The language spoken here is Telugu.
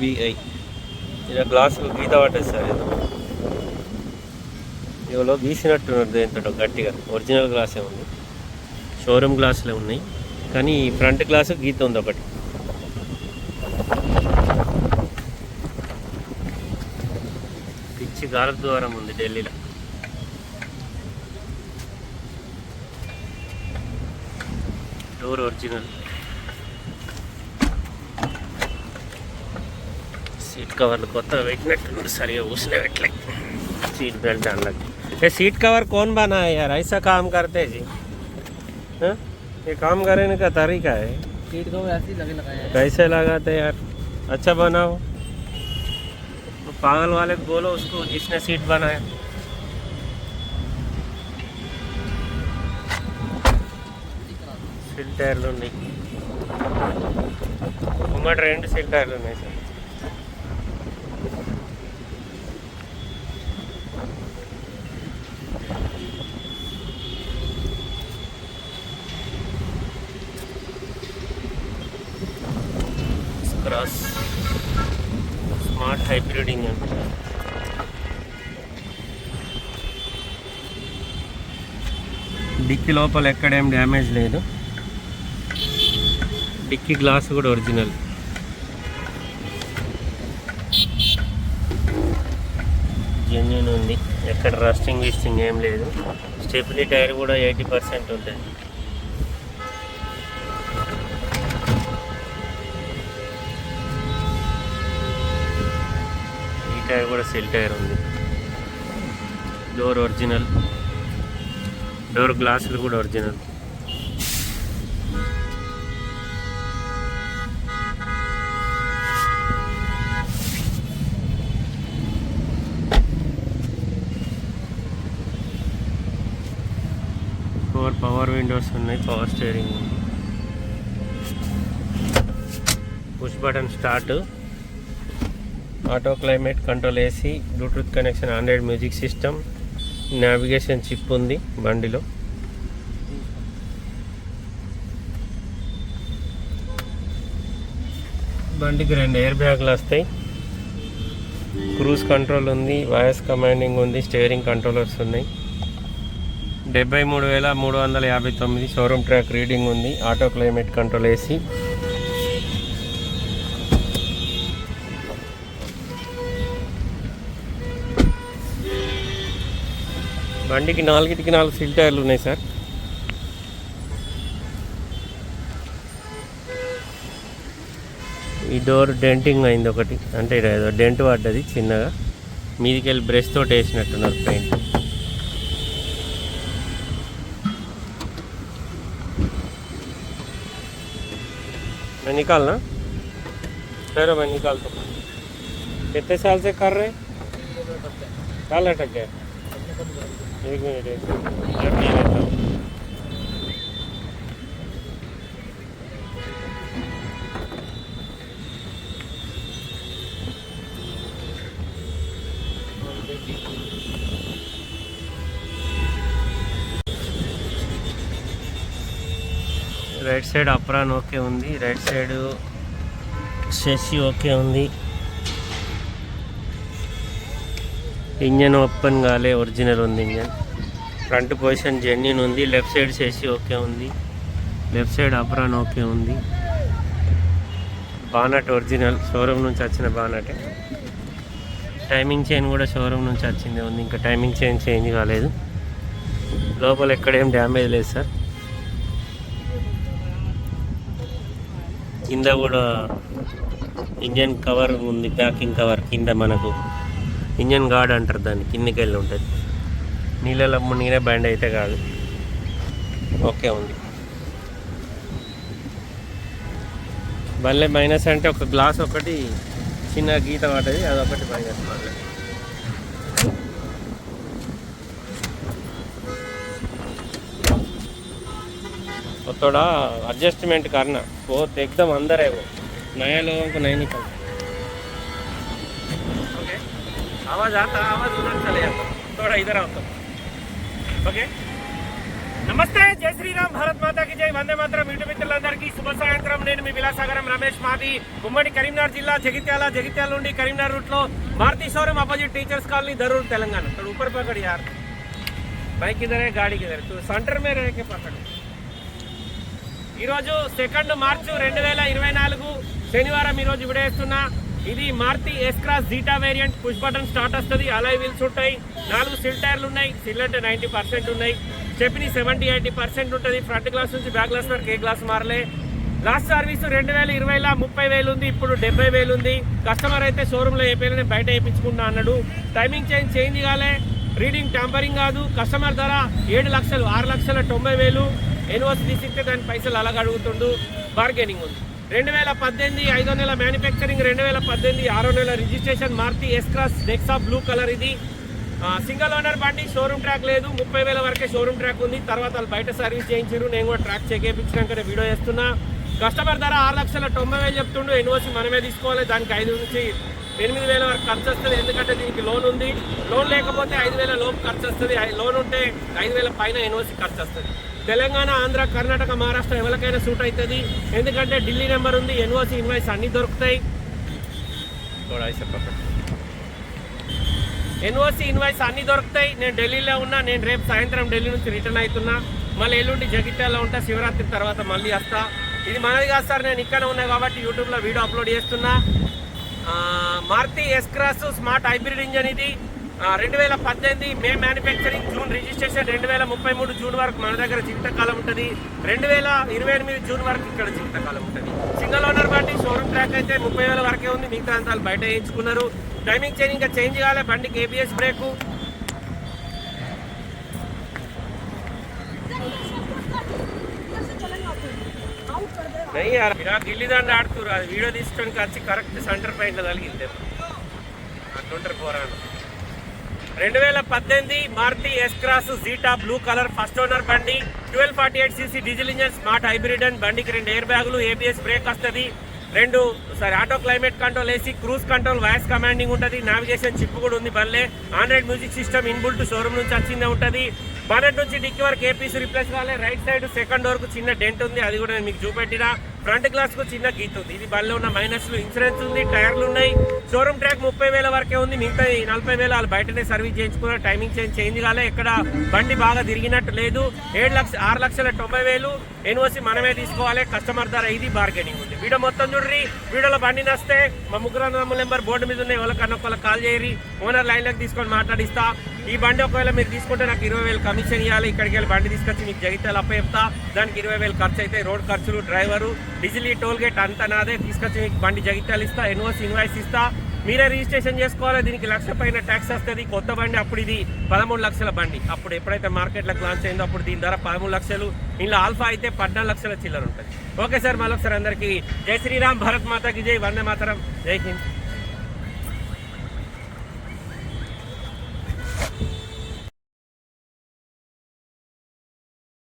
విఐ ఇలా గ్లాసులు గీత పట్టేస్తారు సార్. ఇది ఇవలో గీసినట్టున్నారు దేంతో గట్టిగా ఒరిజినల్ గ్లాసే ఉంది. షోరూమ్ గ్లాసులే ఉన్నాయి. కానీ ఫ్రంట్ గ్లాసు గీత ఉంది ఒకటి. పిచ్చి గాలి ద్వారం ఉంది ఢిల్లీలో డోర్ ఒరిజినల్ सीट कवर కొత్తగా పెట్టినట్టు సరిగా ఊసలే పెట్టలే सीट बेल्ट डालना ये सीट कवर कौन बना है यार ऐसा काम करते जी हाँ? ये काम करने का तरीका है सीट को ऐसे ही लगे लगाया है कैसे लगाते यार अच्छा बनाओ तो पागल वाले को बोलो उसको जिसने सीट बनाया సిల్ టైర్లు ఉన్నాయి ముంగట రెండు సిల్ టైర్లు ఉన్నాయి sir cross Smart hybrid engine dicky లోపల ఎక్కడేం డ్యామేజ్ లేదు. డిక్కీ గ్లాస్ కూడా ఒరిజినల్. జెన్యున్ ఉంది. ఎక్కడ రస్టింగ్ విస్టింగ్ ఏం లేదు. స్టెప్నీ టైర్ కూడా ఎయిటీ పర్సెంట్ ఉంటుంది. టైర్ కూడా సెల్ టైర్ ఉంది. Door original. డోర్ గ్లాసులు కూడా ఒరిజినల్. ఫోర్ పవర్ విండోస్ ఉన్నాయి power steering push button start. Auto climate control AC Bluetooth connection Android music system navigation chip ఉంది బండిలో. బండికి రెండు ఎయిర్ బ్యాగ్లు వస్తాయి. క్రూజ్ కంట్రోల్ ఉంది వాయిస్ కమాండింగ్ ఉంది స్టీరింగ్ కంట్రోలర్స్ ఉన్నాయి. డెబ్బై మూడు వేల మూడు వందల యాభై తొమ్మిది షోరూమ్ ట్రాక్ రీడింగ్ ఉంది ఆటో క్లైమేట్ కంట్రోల్ ఏసీ బండికి నాలుగిటికి నాలుగు సీల్ టైర్లు ఉన్నాయి సార్ ఈ డోర్ డెంటింగ్ అయింది ఒకటి అంటే ఇది ఏదో డెంట్ పడ్డది చిన్నగా మీదికి వెళ్ళి బ్రష్ తోటి వేసినట్టున్నారు పెయింట్ मैं निकालना ठहरो मैं निकालता हूँ कितने साल से कर रहे साल अटक गया एक मिनट एक मिनट मैं पी लेता हूँ రైట్ సైడ్ అప్రాన్ ఓకే ఉంది రైట్ సైడ్ షెసి ఓకే ఉంది ఇంజన్ ఓపెన్ కాలే ఒరిజినల్ ఉంది ఇంజన్. ఫ్రంట్ పొజిషన్ జెన్యున్ ఉంది లెఫ్ట్ సైడ్ చేసి ఓకే ఉంది. లెఫ్ట్ సైడ్ అప్రాన్ ఓకే ఉంది. బానట్ ఒరిజినల్ షోరూమ్ నుంచి వచ్చిన బానటే. టైమింగ్ చైన్ కూడా షోరూమ్ నుంచి వచ్చింది ఉంది. ఇంకా టైమింగ్ చైన్ చేంజ్ కాలేదు. లోపల ఎక్కడేం డ్యామేజ్ లేదు సార్. కింద కూడా ఇంజన్ కవర్ ఉంది ప్యాకింగ్ కవర్ కింద మనకు. ఇంజన్ గార్డ్ అంటారు దాన్ని. కిందకి వెళ్ళి ఉంటుంది నీళ్ళలో మునిగిన బ్యాండ్ అయితే కాదు. ఓకే ఉంది. మళ్ళీ మైనస్ అంటే ఒక గ్లాస్ ఒకటి చిన్న గీత పడ్డది అదొకటి మైనస్ మళ్ళీ. ఒత్తోడా అడ్జస్ట్మెంట్ కర్ణ. పోతే ఎగ్దాం అందరేవో నయాలో నైనికల్ आवाज़ आता आवाज़ उधर चले जाता ఇద్దరు అవుతాం ఓకే నమస్తే జై శ్రీరామ్ భారత్ మాతాకి జై వందే మాత్రం ఇంటి మిత్రులందరికీ శుభ సాయంత్రం నేను మీ విలాసాగరం రమేష్ మాది ఉమ్మడి కరీంనగర్ జిల్లా జగిత్యాల జగిత్యాల నుండి కరీంనగర్ రూట్ లో Maruti showroom opposite teachers colony Darur Telangana ఇక్కడ ऊपर पकड़ यार బైక్ ఇదరే గాడి కిదరే తూ సెంటర్ మే రేకే పకడు ఈరోజు సెకండ్ మార్చు రెండు వేల ఇరవై నాలుగు శనివారం ఈరోజు విడేస్తున్నా ఇది Maruti S Cross Zeta variant push button start వస్తుంది. అలాయ్ వీల్స్ ఉంటాయి. నాలుగు సిల్ టైర్లు ఉన్నాయి. సిల్ అంటే నైంటీ పర్సెంట్ ఉన్నాయి. చెప్పిన సెవెంటీ ఎయిటీ పర్సెంట్ ఉంటుంది. ఫ్రంట్ గ్లాస్ నుంచి బ్యాక్ గ్లాస్ వరకు ఏ గ్లాస్ మారలే. లాస్ట్ సర్వీస్ రెండు వేల ఇరవైలో ముప్పై వేలు ఉంది. ఇప్పుడు డెబ్బై వేలు ఉంది. కస్టమర్ అయితే షోరూంలో ఏ పేరు బయట వేయించుకుంటా అన్నాడు. టైమింగ్ చేంజ్ చేంజ్ కాలే. రీడింగ్ ట్యాంపరింగ్ కాదు. కస్టమర్ ధర ఏడు లక్షలు ఆరు లక్షల తొంభై వేలు. ఎన్ఓసి తీసిస్తే దాని పైసలు అలాగ అడుగుతుండు బార్గెనింగ్ ఉంది. రెండు వేల పద్దెనిమిది ఐదో నెల మ్యానుఫ్యాక్చరింగ్ రెండు వేల పద్దెనిమిది ఆరో నెల registration Maruti S Cross Nexa blue colour ఇది. సింగిల్ ఓనర్ బండి షోరూమ్ ట్రాక్ లేదు. ముప్పై వేల వరకే షోరూమ్ ట్రాక్ ఉంది. తర్వాత వాళ్ళు బయట సర్వీస్ చేయించారు. నేను కూడా ట్రాక్ చెక్ చేయించినాక వీడియో చేస్తున్నా. కస్టమర్ ధర ఆరు లక్షల తొంభై వేలు చెప్తుండు. ఎన్ఓసి మనమే తీసుకోవాలి. దానికి ఐదు నుంచి ఎనిమిది వేల వరకు ఖర్చు వస్తుంది. ఎందుకంటే దీనికి లోన్ ఉంది. లోన్ లేకపోతే ఐదు వేల లోపు ఖర్చు వస్తుంది. లోన్ ఉంటే ఐదు వేల పైన ఎన్ఓసి ఖర్చు వస్తుంది. తెలంగాణ ఆంధ్ర కర్ణాటక మహారాష్ట్ర ఎవరికైనా సూట్ అవుతుంది. ఎందుకంటే ఢిల్లీ నెంబర్ ఉంది ఎన్ఓసి ఇన్వాయిస్ అన్నీ దొరుకుతాయి. ఎన్ఓసి ఇన్వాయిస్ అన్ని దొరుకుతాయి. నేను ఢిల్లీలో ఉన్నా నేను రేపు సాయంత్రం ఢిల్లీ నుంచి రిటర్న్ అవుతున్నా. మళ్ళీ ఎల్లుండి జగిత్యాలలో ఉంటా శివరాత్రి తర్వాత మళ్ళీ వస్తా. ఇది మనది కాదు సార్ నేను ఇక్కడ ఉన్నా కాబట్టి యూట్యూబ్లో వీడియో అప్లోడ్ చేస్తున్నా. Maruti S Cross smart hybrid engine ఇది. రెండు వేల పద్దెనిమిది మే మ్యానుఫ్యాక్చరింగ్ జూన్ రిజిస్ట్రేషన్ రెండు వేల ముప్పై మూడు జూన్ వరకు మన దగ్గర జీవితకాలం ఉంటుంది. రెండు వేల ఇరవై ఎనిమిది జూన్ వరకు ఇక్కడ జీవితకాలం ఉంటుంది. సింగల్ ఓనర్ బట్టి షోరూమ్ ట్రాక్ అయితే ముప్పై వేల వరకే ఉంది. మిగతా అంతాలు బయట వేయించుకున్నారు. టైమింగ్ చేంజ్ ఇంకా చేంజ్ కాలే. బండికి ఏబిఎస్ బ్రేకు. గిల్లిదండ ఆడుతురు అది వీడియో తీసుకోడానికి వచ్చి కరెక్ట్ సెంటర్ పాయింట్లో తగిలిందే. అట్లుంటారు పోరాడు. రెండు వేల పద్దెనిమిది Maruti S Cross Zeta blue colour first owner బండి twelve forty eight CC diesel engine smart hybrid and బండికి రెండు ఎయిర్ బ్యాగులు ఏబిఎస్ బ్రేక్ వస్తుంది. రెండు sorry auto climate control AC cruise control voice commanding ఉంటుంది. నావిగేషన్ చిప్ కూడా ఉంది బండ్లే. Android music system inbuilt showroom నుంచి వచ్చిందే ఉంటుంది. బనెట్ నుంచి డిక్కి వరకు ఏపీసీ రిప్లేస్ కావాలి. రైట్ సైడ్ సెకండ్ వరకు చిన్న డెంట్ ఉంది. అది కూడా నేను మీకు చూపెట్టినా. ఫ్రంట్ గ్లాస్కు చిన్న గీత ఉంది. ఇది బండిలో ఉన్న మైనస్ ఇన్సూరెన్స్ ఉంది టైర్లు ఉన్నాయి. షోరూమ్ ట్రాక్ ముప్పై వేల వరకే ఉంది. మిగతా నలభై వేలు వాళ్ళు బయటనే సర్వీస్ చేయించుకున్నారు. టైమింగ్ చేంజ్ చేంజ్ కాలే. ఇక్కడ బండి బాగా తిరిగినట్టు లేదు. ఏడు లక్ష ఆరు లక్షల తొంభై వేలు ఎన్ఓసి మనమే తీసుకోవాలి. కస్టమర్ ధర ఇది బార్గెనింగ్ ఉంది. వీడియో మొత్తం చూడ్రి వీడియోలో బండి నస్తే. మా ముగ్గురు నెంబర్ బోర్డు మీద ఉన్నాయి. వాళ్ళకన్నా ఒకళ్ళకి కాల్ చేయరి ఓనర్ లైన్లోకి తీసుకొని మాట్లాడిస్తా. ఈ బండి ఒకవేళ మీరు తీసుకుంటే నాకు ఇరవై వేలు కమిషన్ ఇవ్వాలి ఇక్కడికి వెళ్ళి బండి తీసుకొచ్చి మీకు జగిత్యాలు అప్ప చెప్తా దానికి ఇరవై వేలు ఖర్చు అయితే రోడ్ ఖర్చులు డ్రైవరు డీజిల్ టోల్ గేట్ అంతా నాదే. తీసుకొచ్చి మీకు బండి జగిత్యాలు ఇస్తా ఎన్ఓసి ఇన్వాయిస్ ఇస్తా. మీరే రిజిస్ట్రేషన్ చేసుకోవాలి దీనికి లక్ష పైన ట్యాక్స్ వస్తుంది. కొత్త బండి అప్పుడు ఇది పదమూడు లక్షల బండి. అప్పుడు ఎప్పుడైతే మార్కెట్లకు లాంచ్ అయిందో అప్పుడు దీని ధర పదమూడు లక్షలు. ఇందులో ఆల్ఫా అయితే పద్నాలుగు లక్షల చిల్లర ఉంటుంది. ఓకే సార్ మరొకసారి అందరికీ జై శ్రీరామ్ భరత్ మాతాకి జై వందే మాతరం. జై హింద్.